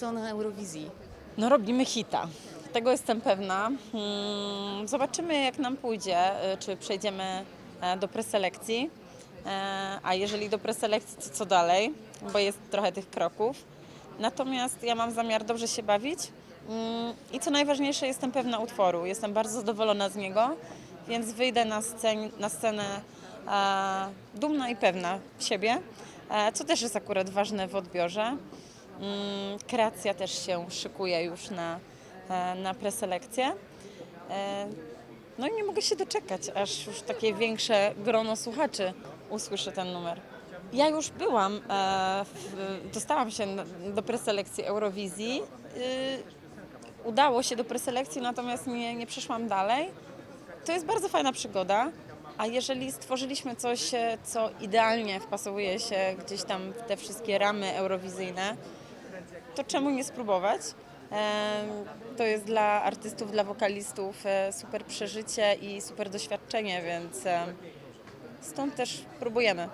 Co na Eurowizji? No robimy hita. Tego jestem pewna. Hmm, Zobaczymy jak nam pójdzie, y, czy przejdziemy e, do preselekcji. E, A jeżeli do preselekcji, to co dalej? Bo jest trochę tych kroków. Natomiast ja mam zamiar dobrze się bawić Mm, i co najważniejsze, jestem pewna utworu. Jestem bardzo zadowolona z niego, więc wyjdę na, scen- na scenę e, dumna i pewna siebie, co też jest akurat ważne w odbiorze. Mm, Kreacja też się szykuje już na, e, na preselekcję. E, No i nie mogę się doczekać, aż już takie większe grono słuchaczy usłyszy ten numer. Ja już byłam, e, dostałam się do preselekcji Eurowizji. Udało się do preselekcji, natomiast nie, nie przeszłam dalej. To jest bardzo fajna przygoda. A jeżeli stworzyliśmy coś, co idealnie wpasowuje się gdzieś tam w te wszystkie ramy eurowizyjne, to czemu nie spróbować? To jest dla artystów, dla wokalistów e, super przeżycie i super doświadczenie, więc stąd też próbujemy.